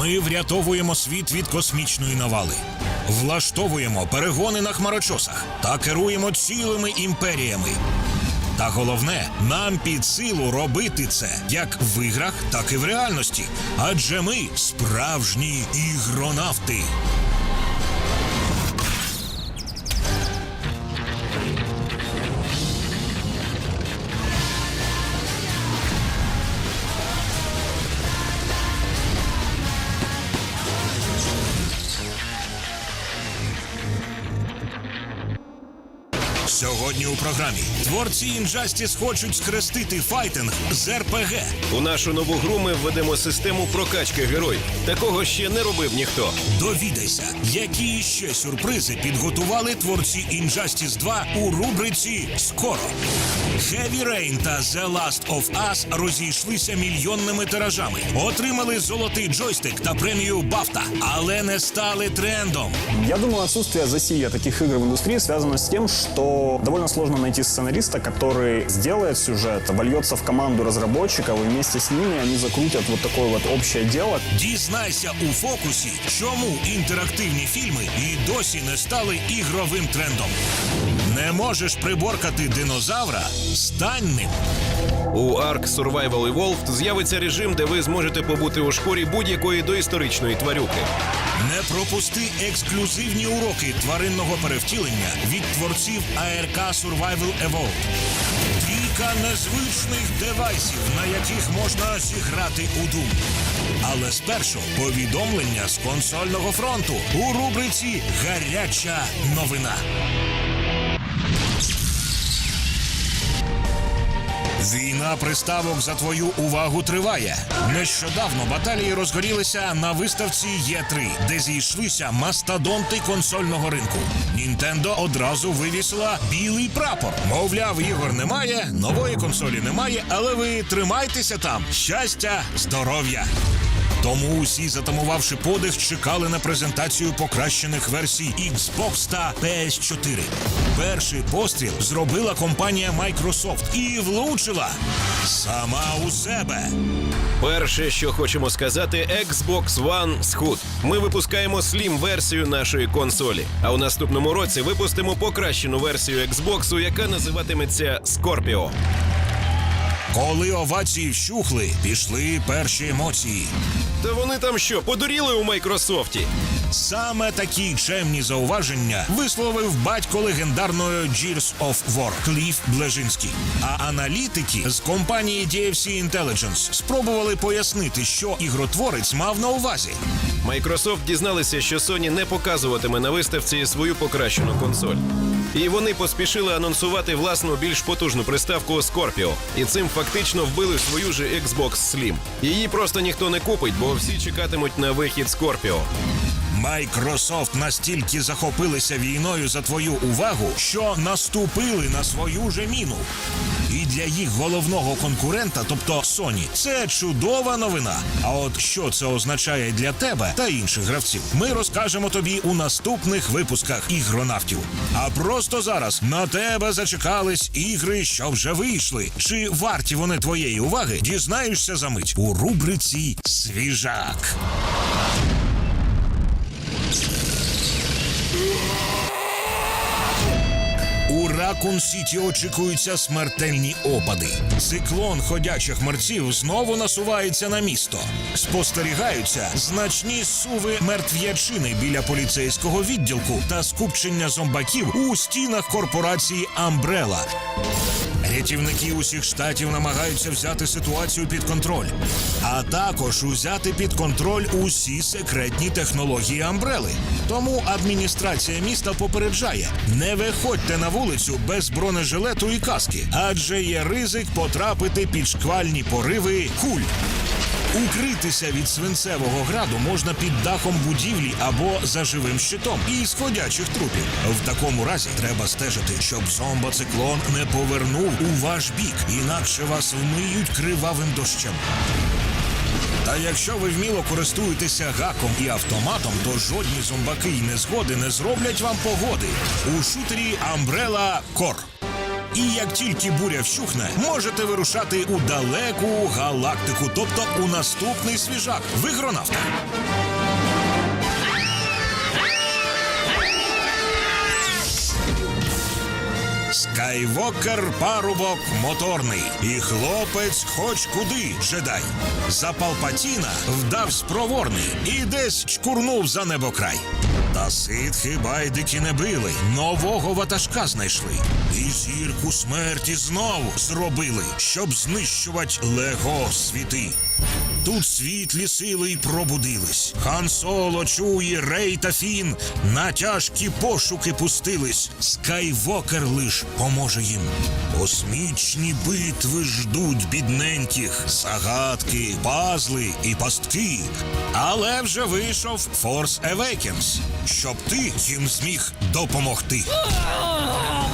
Ми врятовуємо світ від космічної навали, влаштовуємо перегони на хмарочосах та керуємо цілими імперіями. Та головне, нам під силу робити це як в іграх, так і в реальності. Адже ми справжні ігронавти. У програмі творці Injustice хочуть скрестити файтинг з РПГ. У нашу нову гру ми введемо систему прокачки героїв. Такого ще не робив ніхто. Довідайся, які ще сюрпризи підготували творці Injustice 2 у рубриці Скоро. Heavy Rain та The Last of Us розійшлися мільйонними тиражами, отримали золотий джойстик та премію BAFTA, але не стали трендом. Я думаю, отсутствие засилия таких игр в индустрии связано с тем, что довольно сложно найти сценариста, который сделает сюжет, вольется в команду разработчиков, и вместе с ними они закрутят вот такое вот общее дело. Дізнайся у фокусі, чому інтерактивні фільми і досі не стали ігровим трендом. Не можеш приборкати динозавра? Стань ним. У Ark Survival Evolved з'явиться режим, де ви зможете побути у шкурі будь-якої доісторичної тварюки. Не пропусти ексклюзивні уроки тваринного перевтілення від творців АРК Survival Evolved. Кілька незвичних девайсів, на яких можна зіграти у Doom. Але спершу повідомлення з консольного фронту у рубриці Гаряча новина. Війна приставок за твою увагу триває. Нещодавно баталії розгорілися на виставці Є3, де зійшлися мастодонти консольного ринку. Нінтендо одразу вивісила білий прапор. Мовляв, ігор немає, нової консолі немає, але ви тримайтеся там. Щастя, здоров'я. Тому усі, затамувавши подих, чекали на презентацію покращених версій Xbox та PS4. Перший постріл зробила компанія Microsoft і влучила сама у себе. Перше, що хочемо сказати, Xbox One схуд. Ми випускаємо Slim версію нашої консолі. А у наступному році випустимо покращену версію Xbox, яка називатиметься Scorpio. Коли овації вщухли, пішли перші емоції. Та вони там що, подуріли у Майкрософті? Саме такі чемні зауваження висловив батько легендарної Gears of War Кліф Блежинський. А аналітики з компанії DFC Intelligence спробували пояснити, що ігротворець мав на увазі. Microsoft дізналися, що Sony не показуватиме на виставці свою покращену консоль. І вони поспішили анонсувати власну більш потужну приставку Scorpio. І цим фактично вбили свою же Xbox Slim. Її просто ніхто не купить, бо всі чекатимуть на вихід Scorpio. Microsoft настільки захопилися війною за твою увагу, що наступили на свою же міну. І для їх головного конкурента, тобто Sony, це чудова новина. А от що це означає для тебе та інших гравців, ми розкажемо тобі у наступних випусках ігронавтів. А просто зараз на тебе зачекались ігри, що вже вийшли. Чи варті вони твоєї уваги? Дізнаєшся за мить у рубриці Свіжак. У Ракун Сіті очікуються смертельні опади. Циклон ходячих мерців знову насувається на місто. Спостерігаються значні суви мертв'ячини біля поліцейського відділку та скупчення зомбаків у стінах корпорації Амбрела. Рятівники усіх штатів намагаються взяти ситуацію під контроль, а також узяти під контроль усі секретні технології Амбрели. Тому адміністрація міста попереджає: не виходьте на вулицю без бронежилету і каски, адже є ризик потрапити під шквальні пориви куль. Укритися від свинцевого граду можна під дахом будівлі або за живим щитом і сходячих трупів. В такому разі треба стежити, щоб зомбоциклон не повернув у ваш бік, інакше вас вмиють кривавим дощем. Та якщо ви вміло користуєтеся гаком і автоматом, то жодні зомбаки і незгоди не зроблять вам погоди у шутері Umbrella Core. І як тільки буря вщухне, можете вирушати у далеку галактику, тобто у наступний свіжак в ігронавтах. Скайвокер парубок моторний, і хлопець хоч куди жедай. За Палпатіна вдавсь проворний і десь чкурнув за небокрай. Та ситхи байдики не били, нового ватажка знайшли. І зірку смерті знов зробили, щоб знищувати лего світи. Тут світлі сили й пробудились. Хан Соло чує, Рей та Фін на тяжкі пошуки пустились. Скайвокер лиш поможе їм. Космічні битви ждуть бідненьких, загадки, пазли і пастки. Але вже вийшов Force Awakens, щоб ти їм зміг допомогти.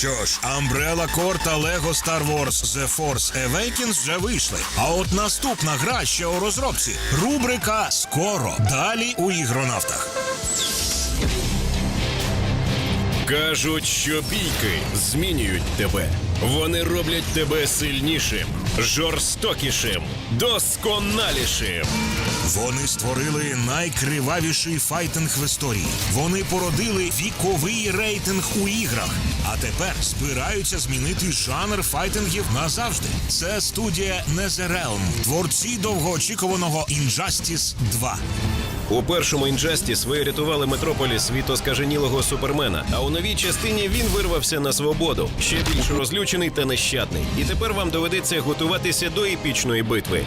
Що ж, Umbrella Core та Lego Star Wars The Force Awakens вже вийшли. А от наступна гра ще у розробці. Рубрика Скоро. Далі у ігронавтах. Кажуть, що бійки змінюють тебе. Вони роблять тебе сильнішим, жорстокішим, досконалішим. Вони створили найкривавіший файтинг в історії. Вони породили віковий рейтинг у іграх. А тепер збираються змінити жанр файтингів назавжди. Це студія NetherRealm, творці довгоочікуваного Injustice 2. У першому інжастіс ви рятували Метрополіс від оскаженілого супермена. А у новій частині він вирвався на свободу, ще більш розлючений та нещадний. І тепер вам доведеться готуватися до епічної битви.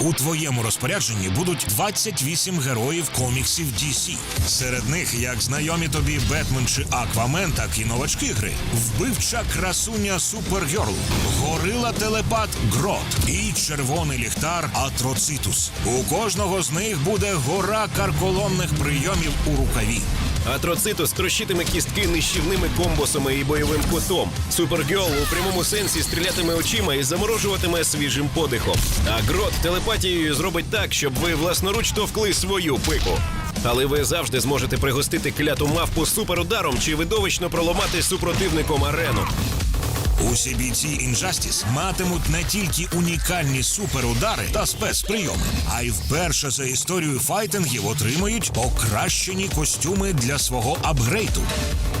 У твоєму розпорядженні будуть 28 героїв коміксів DC. Серед них як знайомі тобі Бетмен чи Аквамен, так і новачки гри. Вбивча красуня Супергерл, горила телепат Грот і червоний ліхтар Атроцитус. У кожного з них буде гора карколомних прийомів у рукаві. Атроцитус трощитиме кістки нищівними комбосами і бойовим кутом. Супергіол у прямому сенсі стрілятиме очима і заморожуватиме свіжим подихом. А грот телепатією зробить так, щоб ви власноруч товкли свою пику. Але ви завжди зможете пригостити кляту мавпу суперударом чи видовищно проламати супротивником арену. Усі бійці Injustice матимуть не тільки унікальні суперудари та спецприйоми, а й вперше за історію файтингів отримають покращені костюми для свого апгрейду.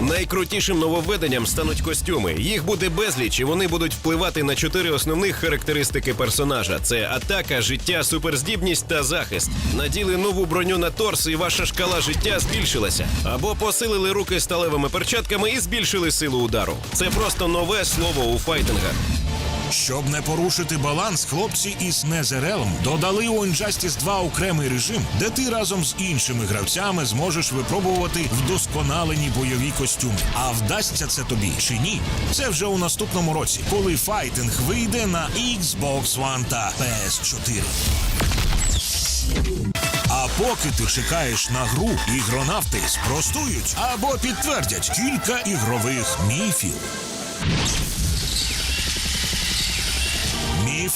Найкрутішим нововведенням стануть костюми. Їх буде безліч, і вони будуть впливати на чотири основних характеристики персонажа: це атака, життя, суперздібність та захист. Наділи нову броню на торс, і ваша шкала життя збільшилася. Або посилили руки сталевими перчатками і збільшили силу удару. Це просто нове слово у файтингах. Щоб не порушити баланс, хлопці із Незерелом додали у Injustice 2 окремий режим, де ти разом з іншими гравцями зможеш випробувати вдосконалені бойові костюми. А вдасться це тобі чи ні? Це вже у наступному році, коли файтинг вийде на Xbox One та PS4. А поки ти чекаєш на гру, ігронавти спростують або підтвердять кілька ігрових міфів.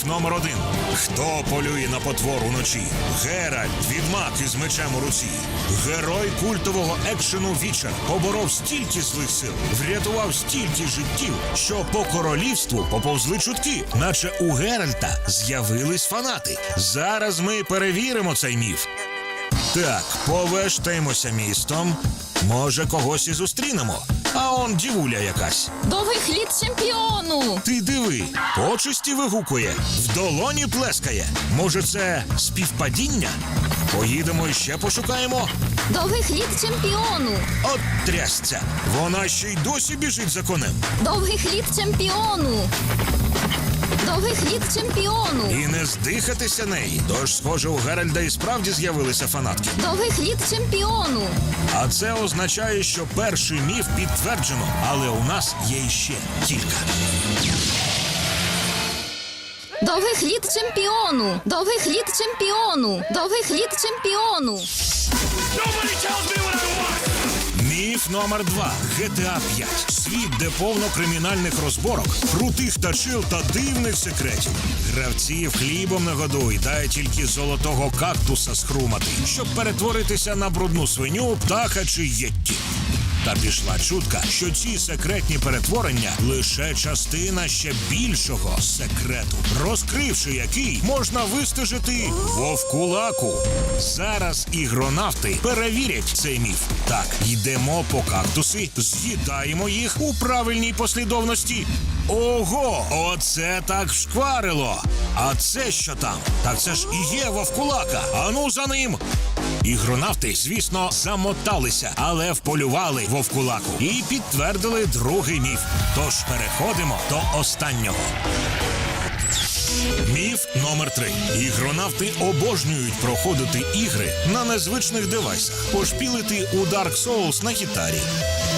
Номер один. Хто полює на потвор уночі? Геральт, відьмак із мечем у руці. Герой культового екшену Вічер поборов стільки злих сил, врятував стільки життів, що по королівству поповзли чутки, наче у Геральта з'явились фанати. Зараз ми перевіримо цей міф. Так, повештаємося містом. Може, когось і зустрінемо. А он дівуля якась. Довгих літ чемпіону! Ти диви, почесті вигукує, в долоні плескає. Може, це співпадіння? Поїдемо і ще пошукаємо. Довгих літ чемпіону! От трясця. Вона ще й досі біжить за конем. Довгих літ чемпіону! Довгих літ чемпіону! І не здихатися неї. Тож, схоже, у Геральда і справді з'явилися фанатки. Довгих літ чемпіону! А це означає, що перший міф підтверджено, але у нас є іще кілька. Довгих літ чемпіону! Довгих літ чемпіону! Довгих літ чемпіону! Міф номер два GTA 5. Світ, де повно кримінальних розборок, крутих тачил та дивних секретів. Гравців хлібом не годуй, дай тільки золотого кактуса схрумати, щоб перетворитися на брудну свиню, птаха чи єтті. Та пішла чутка, що ці секретні перетворення лише частина ще більшого секрету, розкривши який можна вистежити вовкулаку. Зараз ігронавти перевірять цей міф. Так, йдемо по кактуси, з'їдаємо їх у правильній послідовності. Ого, оце так вшкварило. А це що там? Так це ж і є вовкулака. Ану за ним. Ігронавти, звісно, замоталися, але вполювали вовкулаку і підтвердили другий міф. Тож переходимо до останнього. Міф номер три. Ігронавти обожнюють проходити ігри на незвичних девайсах, пошпілити у Dark Souls на гітарі,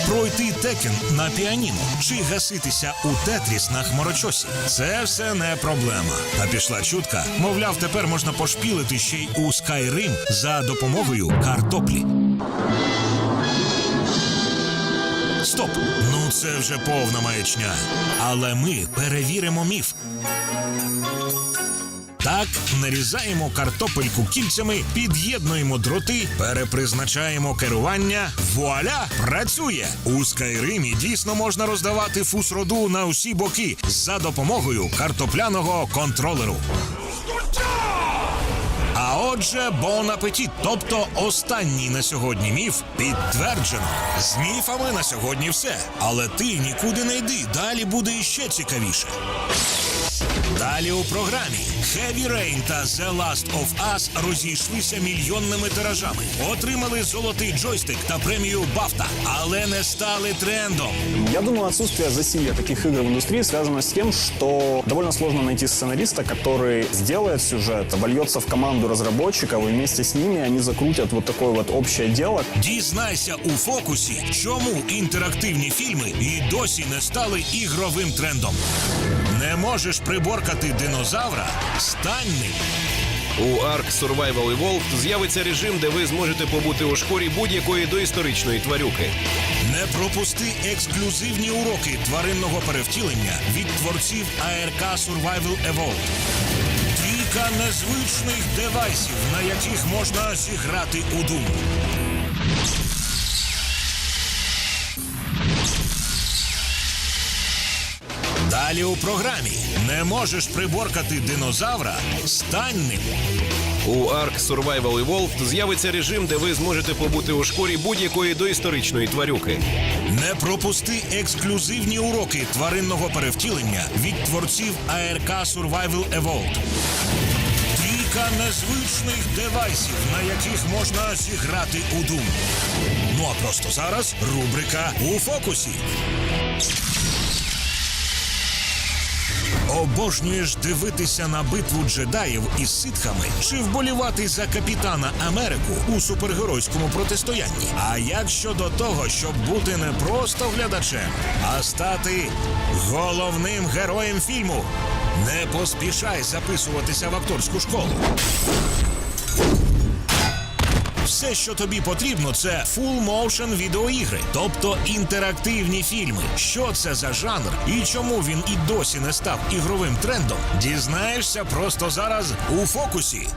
пройти Tekken на піаніно чи гаситися у Тетріс на хмарочосі. Це все не проблема. Та пішла чутка. Мовляв, тепер можна пошпілити ще й у Skyrim за допомогою картоплі. Стоп! Ну це вже повна маячня. Але ми перевіримо міф. Так, нарізаємо картопельку кільцями, під'єднуємо дроти, перепризначаємо керування. Вуаля! Працює! У Скайримі дійсно можна роздавати фусроду на усі боки за допомогою картопляного контролеру. А отже, бон апетіт, тобто останній на сьогодні міф підтверджено. З міфами на сьогодні все. Але ти нікуди не йди, далі буде іще цікавіше. Далі у програмі. Heavy Rain та The Last of Us розійшлися мільйонними тиражами, отримали золотий джойстик та премію Бафта, але не стали трендом. Я думаю, отсутствие засилия таких игр в индустрии связано с тем, что довольно сложно найти сценариста, который сделает сюжет, вольется в команду разработчиков, и вместе с ними они закрутят вот такое вот общее дело, Дізнайся у фокусі, чому інтерактивні фільми і досі не стали ігровим трендом. Не можеш приборкати динозавра? Стань ним. У Ark Survival Evolved з'явиться режим, де ви зможете побути у шкурі будь-якої доісторичної тварюки. Не пропусти ексклюзивні уроки тваринного перевтілення від творців ARK Survival Evolved. Трійка незвичних девайсів, на яких можна зіграти у Doom. Далі у програмі не можеш приборкати динозавра? Стань ним. У Ark Survival Evolved з'явиться режим, де ви зможете побути у шкурі будь-якої доісторичної тварюки. Не пропусти ексклюзивні уроки тваринного перевтілення від творців ARK Survival Evolved. Трійка незвичних девайсів, на яких можна зіграти у Doom. Ну а просто зараз рубрика у фокусі. Обожнюєш дивитися на битву джедаїв із ситхами чи вболівати за капітана Америку у супергеройському протистоянні. А як щодо того, щоб бути не просто глядачем, а стати головним героєм фільму? Не поспішай записуватися в акторську школу. Все, що тобі потрібно, це full motion відеоігри, тобто інтерактивні фільми. Що це за жанр і чому він і досі не став ігровим трендом? Дізнаєшся просто зараз у фокусі.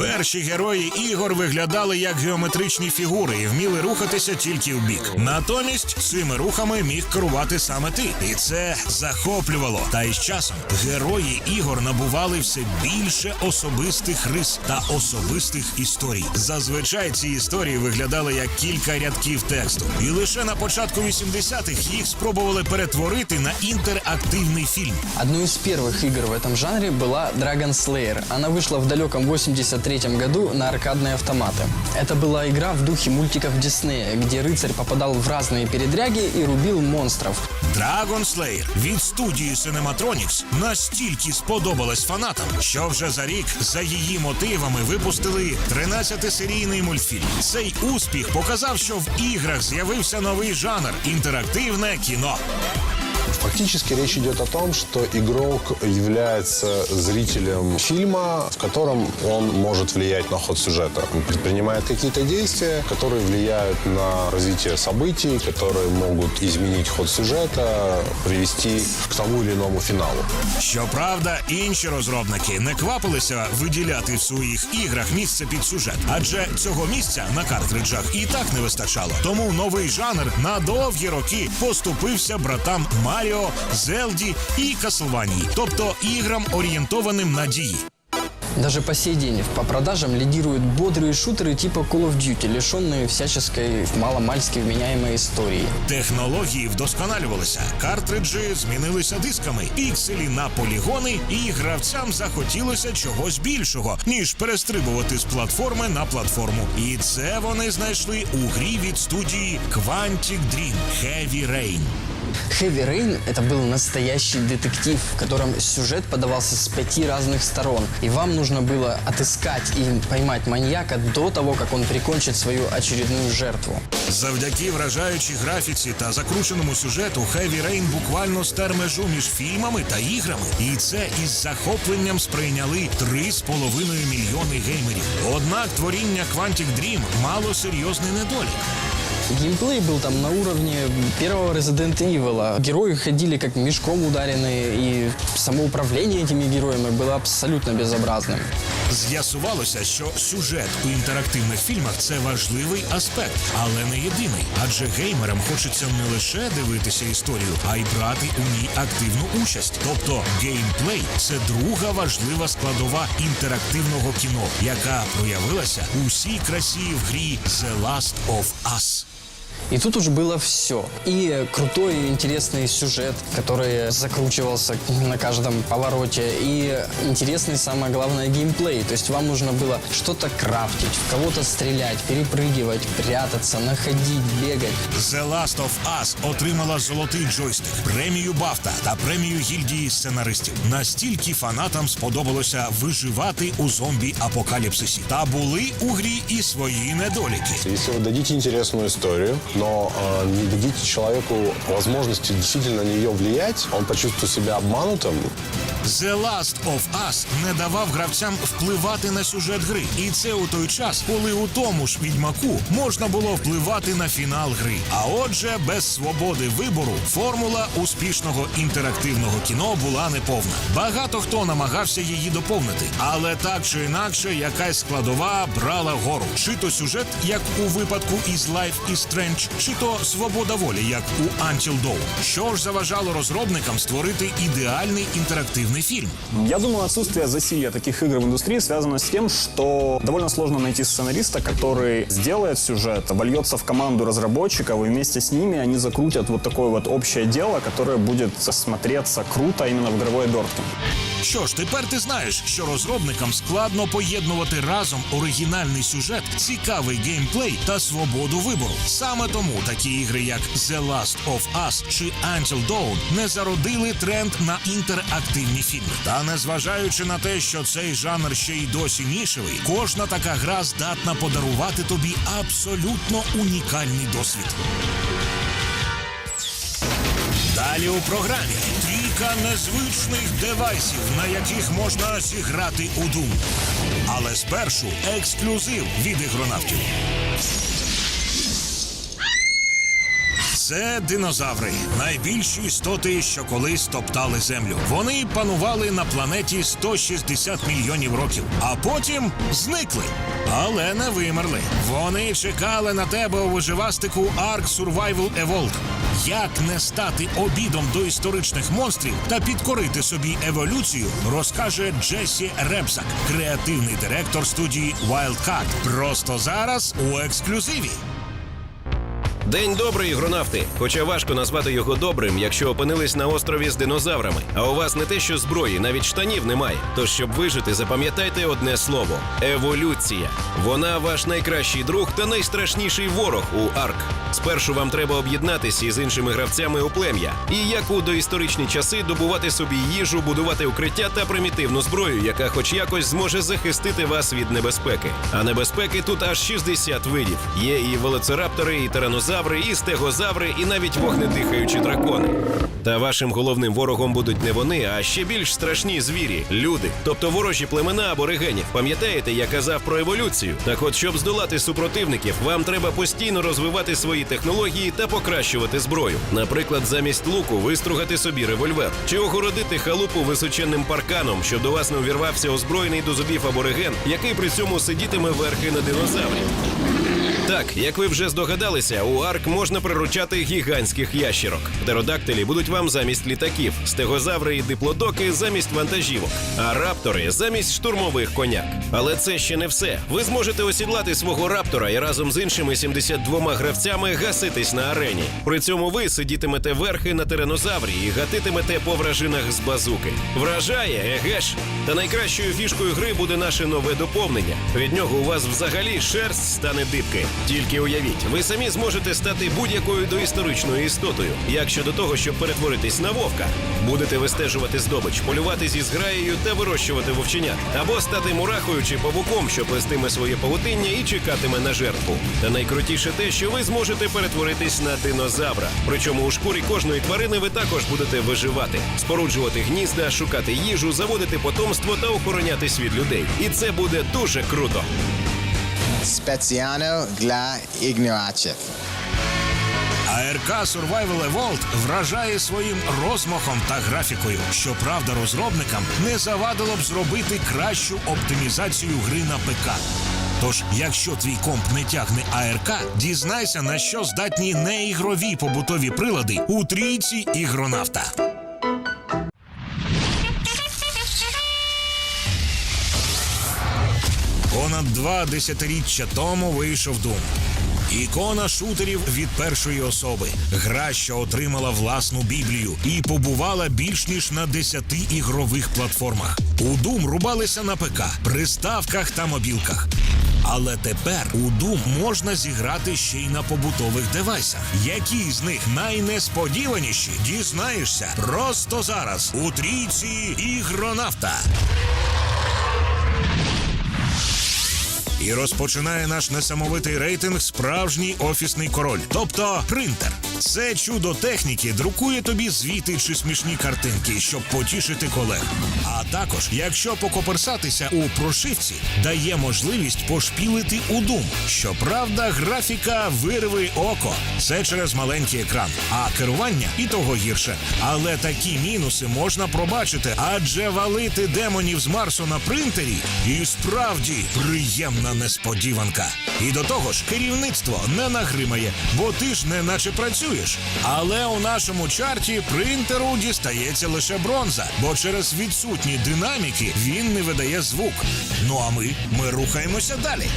Перші герої ігор виглядали як геометричні фігури і вміли рухатися тільки в бік. Натомість цими рухами міг керувати саме ти, і це захоплювало. Та із часом герої ігор набували все більше особистих рис та особистих історій. Зазвичай ці історії виглядали як кілька рядків тексту, і лише на початку 80-х їх спробували перетворити на інтерактивний фільм. Одной из первых игр в этом жанре была Dragon Slayer. Она вышла в далеком 83 году на аркадные автоматы. Это была игра в духе мультиков Диснея, где рыцарь попадал в разные передряги и рубил монстров. Dragon Slayer від студії Cinematronics настільки сподобалась фанатам, що вже за рік за її мотивами випустили 13-серійний мультфільм. Цей успіх показав, що в іграх з'явився новий жанр інтерактивне кіно. Фактически речь идет о том, что игрок является зрителем фильма, в котором он может влиять на ход сюжета. Он предпринимает какие-то действия, которые влияют на развитие событий, которые могут изменить ход сюжета, привести к тому или иному финалу. Щоправда, інші розробники не квапилися виділяти в своїх іграх місце під сюжет, адже цього місця на картриджах і так не вистачало. Тому новий жанр на довгі роки поступився братам Маріо, Зелді і Каслванії, тобто іграм орієнтованим на дії. Даже по сей день по продажам лидируют бодрые шутеры типа Call of Duty, лишенные всяческой маломальски вменяемой истории. Технології вдосконалювалися, картриджі змінилися дисками, пікселі на полігони, і гравцям захотілося чогось більшого, ніж перестрибувати з платформи на платформу. І це вони знайшли у грі від студії Quantic Dream Heavy Rain. Heavy Rain — это был настоящий детектив, в котором сюжет подавался с пяти разных сторон. И вам нужно было отыскать и поймать маньяка до того, как он прикончит свою очередную жертву. Завдяки вражаючій графіці та закрученому сюжету Heavy Rain буквально стер межу між фільмами та іграми. І це із захопленням сприйняли 3,5 мільйони геймерів. Однак творіння Quantic Dream мало серйозний недолік. Геймплей был там на уровне первого Resident Evil. Герои ходили как мешком ударенные, и самоуправление этими героями было абсолютно безобразным. З'ясувалося, що сюжет у інтерактивних фільмах це важливий аспект, але не єдиний. Адже геймерам хочеться не лише дивитися історію, а й брати у ній активну участь. Тобто геймплей це друга важлива складова інтерактивного кіно, яка проявилася у всій красі в грі The Last of Us. И тут уже было все. И крутой и интересный сюжет, который закручивался на каждом повороте. И интересный, самое главное, геймплей. То есть вам нужно было что-то крафтить, в кого-то стрелять, перепрыгивать, прятаться, находить, бегать. The Last of Us отримала золотий джойстик, премію Бафта та премію гільдії сценаристів. Настільки фанатам сподобалося виживати у зомбі-апокаліпсисі. Та були у грі і свої недоліки. Если вы дадите интересную историю, но э, не дадите человеку возможности действительно на нее влиять, он почувствует себя обманутым, The Last of Us не давав гравцям впливати на сюжет гри. І це у той час, коли у тому ж відьмаку можна було впливати на фінал гри. А отже, без свободи вибору формула успішного інтерактивного кіно була неповна. Багато хто намагався її доповнити, але так чи інакше, якась складова брала гору. Чи то сюжет, як у випадку із Life is Strange, чи то свобода волі, як у Until Dawn. Що ж заважало розробникам створити ідеальний інтерактивний фільм? Я думаю, отсутствие засилия таких игр в индустрии связано с тем, что довольно сложно найти сценариста, который сделает сюжет, вольется в команду разработчиков, и вместе с ними они закрутят вот такое вот общее дело, которое будет смотреться круто именно в игровой обертке. Що ж, тепер ти знаєш, що розробникам складно поєднувати разом оригінальний сюжет, цікавий геймплей та свободу вибору. Саме тому такі ігри, як The Last of Us чи Until Dawn, не зародили тренд на інтерактивні фільми. Та незважаючи на те, що цей жанр ще й досі нішевий, кожна така гра здатна подарувати тобі абсолютно унікальний досвід. Далі у програмі трійка незвичних девайсів, на яких можна зіграти у Doom. Але спершу ексклюзив від ігронавтів. Це динозаври, найбільші істоти, що колись топтали землю. Вони панували на планеті 160 мільйонів років, а потім зникли, але не вимерли. Вони чекали на тебе у виживастику Ark Survival Evolved. Як не стати обідом до історичних монстрів та підкорити собі еволюцію, розкаже Джесі Репсак, креативний директор студії Wildcard. Просто зараз у ексклюзиві. День добрий, ігронавти. Хоча важко назвати його добрим, якщо опинились на острові з динозаврами. А у вас не те, що зброї, навіть штанів немає. Тож, щоб вижити, запам'ятайте одне слово: еволюція. Вона ваш найкращий друг та найстрашніший ворог у арк. Спершу вам треба об'єднатися із іншими гравцями у плем'я. І як у доісторичні часи добувати собі їжу, будувати укриття та примітивну зброю, яка хоч якось зможе захистити вас від небезпеки. А небезпеки тут аж 60 видів. Є і велоцираптори, і тиранозаври, тиранозаври, і стегозаври, і навіть вогнедихаючі дракони. Та вашим головним ворогом будуть не вони, а ще більш страшні звірі люди, тобто ворожі племена аборигенів. Пам'ятаєте, я казав про еволюцію? Так от, щоб здолати супротивників, вам треба постійно розвивати свої технології та покращувати зброю. Наприклад, замість луку вистругати собі револьвер чи огородити халупу височенним парканом, щоб до вас не увірвався озброєний до зубів абориген, який при цьому сидітиме верхи на динозаврі. Так, як ви вже здогадалися, у арк можна приручати гігантських ящерок. Птеродактилі будуть вам замість літаків, стегозаври і диплодоки замість вантажівок, а раптори замість штурмових коняк. Але це ще не все. Ви зможете осідлати свого раптора і разом з іншими 72 гравцями гаситись на арені. При цьому ви сидітимете верхи на тиранозаврі і гатитимете по вражинах з базуки. Вражає, еге ж! Та найкращою фішкою гри буде наше нове доповнення. Від нього у вас взагалі шерсть стане дибки. Тільки уявіть, ви самі зможете стати будь-якою доісторичною істотою. Як щодо того, щоб перетворитись на вовка, будете вистежувати здобич, полювати зі зграєю та вирощувати вовченят, або стати мурахою чи павуком, що плестиме своє павутиння і чекатиме на жертву. Та найкрутіше те, що ви зможете перетворитись на динозавра. Причому у шкурі кожної тварини ви також будете виживати, споруджувати гнізда, шукати їжу, заводити потомство та охоронятись від людей. І це буде дуже круто. Speziano для ігнорачів. АРК Survival Evolved вражає своїм розмахом та графікою. Щоправда, розробникам не завадило б зробити кращу оптимізацію гри на ПК. Тож, якщо твій комп не тягне АРК, дізнайся на що здатні неігрові побутові прилади у трійці ігронавта. Понад два десятиріччя тому вийшов Doom. Ікона шутерів від першої особи. Гра, що отримала власну біблію і побувала більш ніж на десяти ігрових платформах. У Doom рубалися на ПК, приставках та мобілках. Але тепер у Doom можна зіграти ще й на побутових девайсах. Які з них найнесподіваніші, дізнаєшся просто зараз у трійці ігронавта. І розпочинає наш несамовитий рейтинг справжній офісний король, тобто принтер. Це чудо техніки друкує тобі звіти чи смішні картинки, щоб потішити колег. А також, якщо покоперсатися у прошивці, дає можливість пошпілити у Doom. Щоправда, графіка вирви око. Це через маленький екран, а керування і того гірше. Але такі мінуси можна пробачити, адже валити демонів з Марсу на принтері і справді приємна несподіванка. І до того ж, керівництво не нагримає, бо ти ж не наче працюєш. Але у нашому чарті принтеру дістається лише бронза, бо через відсутні динаміки він не видає звук. Ну а ми, ми рухаємося далі.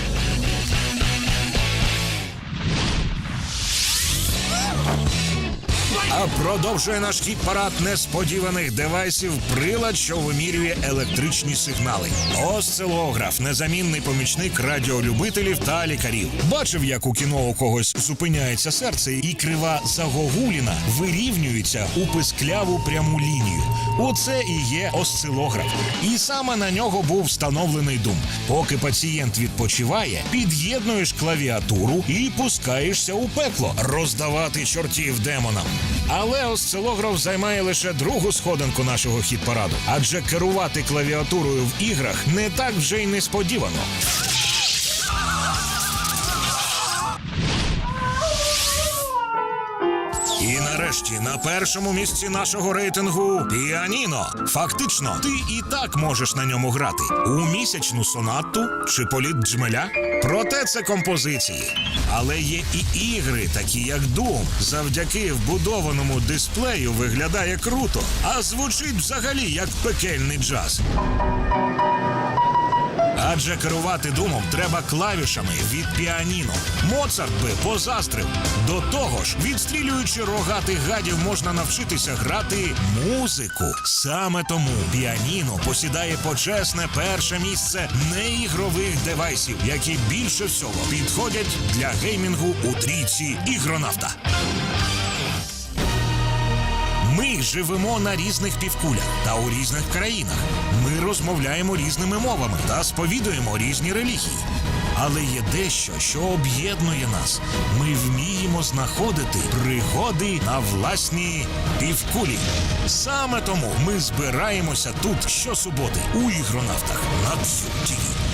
А продовжує наш хіт парад несподіваних девайсів прилад, що вимірює електричні сигнали. Осцилограф незамінний помічник радіолюбителів та лікарів. Бачив, як у кіно у когось зупиняється серце, і крива загогуліна вирівнюється у пискляву пряму лінію. Оце і є осцилограф. І саме на нього був встановлений дум. Поки пацієнт відпочиває, під'єднуєш клавіатуру і пускаєшся у пекло роздавати чортів демонам. Але осцилограф займає лише другу сходинку нашого хіт-параду, адже керувати клавіатурою в іграх не так вже й несподівано. Нарешті на першому місці нашого рейтингу піаніно. Фактично, ти і так можеш на ньому грати у місячну сонату чи політ джмеля. Проте це композиції. Але є і ігри, такі як Doom, завдяки вбудованому дисплею виглядає круто, а звучить взагалі як пекельний джаз. Адже керувати думом треба клавішами від піаніно. Моцарт би позастрив. До того ж, відстрілюючи рогатих гадів, можна навчитися грати музику. Саме тому піаніно посідає почесне перше місце неігрових девайсів, які більше всього підходять для геймінгу у трійці ігронавта. Ми живемо на різних півкулях та у різних країнах. Ми розмовляємо різними мовами та сповідуємо різні релігії. Але є дещо, що об'єднує нас. Ми вміємо знаходити пригоди на власній півкулі. Саме тому ми збираємося тут щосуботи у ігронавтах на ТВ.